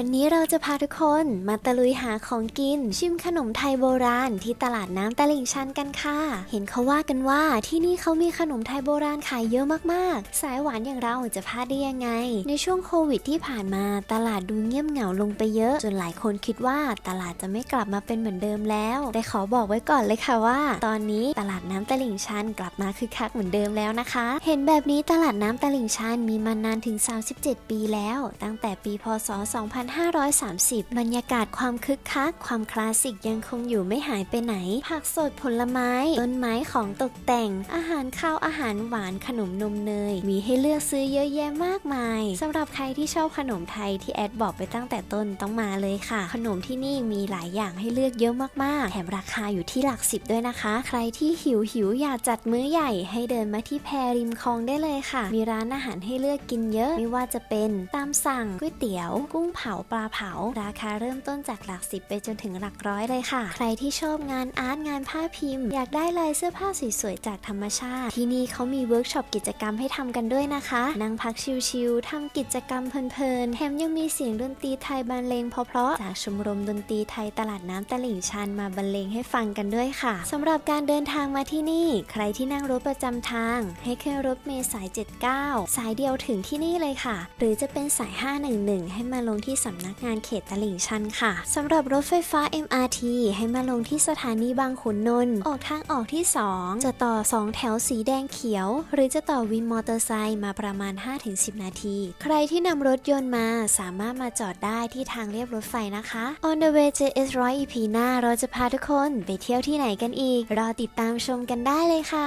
วันนี้เราจะพาทุกคนมาตะลุยหาของกิน ชิมขนมไทยโบราณที่ตลาดน้ำตลิ่งชันกันค่ะ เห็นเขาว่ากันว่าที่นี่เขามีขนมไทยโบราณขายเยอะมากๆ สายหวานอย่างเราจะพลาดได้ยังไง ในช่วงโควิดที่ผ่านมาตลาดดูเงียบเหงาลงไปเยอะ จนหลายคนคิดว่าตลาดจะไม่กลับมาเป็นเหมือนเดิมแล้วแต่ขอบอกไว้ก่อนเลยค่ะว่า ตอนนี้ตลาดน้ำตลิ่งชันกลับมาคึกคักเหมือนเดิมแล้วนะคะ เห็นแบบนี้ตลาดน้ำตลิ่งชันมีมานานถึง 37 ปีแล้ว ตั้งแต่ปีพศ2530 บรรยากาศความคึกคัก ความคลาสสิกยังคงอยู่ไม่หายไปไหน ผักสดผลไม้ ต้นไม้ของตกแต่ง อาหารข้าวอาหารหวานขนมนมเนย มีให้เลือกซื้อเยอะแยะมากมายสำหรับใครที่ชอบขนมไทยที่แอดบอกไปตั้งแต่ต้นต้องมาเลยค่ะ ขนมที่นี่มีหลายอย่างให้เลือกเยอะมากๆ แถมราคาอยู่ที่หลักสิบด้วยนะคะ ใครที่หิวหิวอยากจัดมื้อใหญ่ให้เดินมาที่แพริมคลองได้เลยค่ะ มีร้านอาหารให้เลือกกินเยอะ ไม่ว่าจะเป็นตามสั่งก๋วยเตี๋ยว กุ้งเผาปลาเผา ราคาเริ่มต้นจากหลักสิบไปจนถึงหลักร้อยเลยค่ะ ใครที่ชอบงานอาร์ตงานผ้าพิมพ์ อยากได้ลายเสื้อผ้าสวยๆจากธรรมชาติ ที่นี่เขามีเวิร์กช็อปกิจกรรมให้ทำกันด้วยนะคะ นั่งพักชิลๆทำกิจกรรมเพลินๆแถมยังมีเสียงดนตรีไทยบรรเลงเพราะๆจากชมรมดนตรีไทยตลาดน้ำตลิ่งชันมาบรรเลงให้ฟังกันด้วยค่ะสำหรับการเดินทางมาที่นี่ ใครที่นั่งรถประจำทาง ให้ขึ้นรถเมล์สาย 79 สายเดียวถึงที่นี่เลยค่ะ หรือจะเป็นสาย 511 ให้มาลงที่สำนักงานเขตตลิ่งชันค่ะสำหรับรถไฟฟ้า MRT ให้มาลงที่สถานีบางขุนนนท์ออกทางออกที่ 2 จะต่อ 2 แถวสีแดงเขียว หรือจะต่อวินมอเตอร์ไซค์มาประมาณ 5-10 นาที ใครที่นำรถยนต์มาสามารถมาจอดได้ที่ทางเรียบรถไฟนะคะ On the way JS 100 EP หน้าเราจะพาทุกคนไปเที่ยวที่ไหนกันอีก รอติดตามชมกันได้เลยค่ะ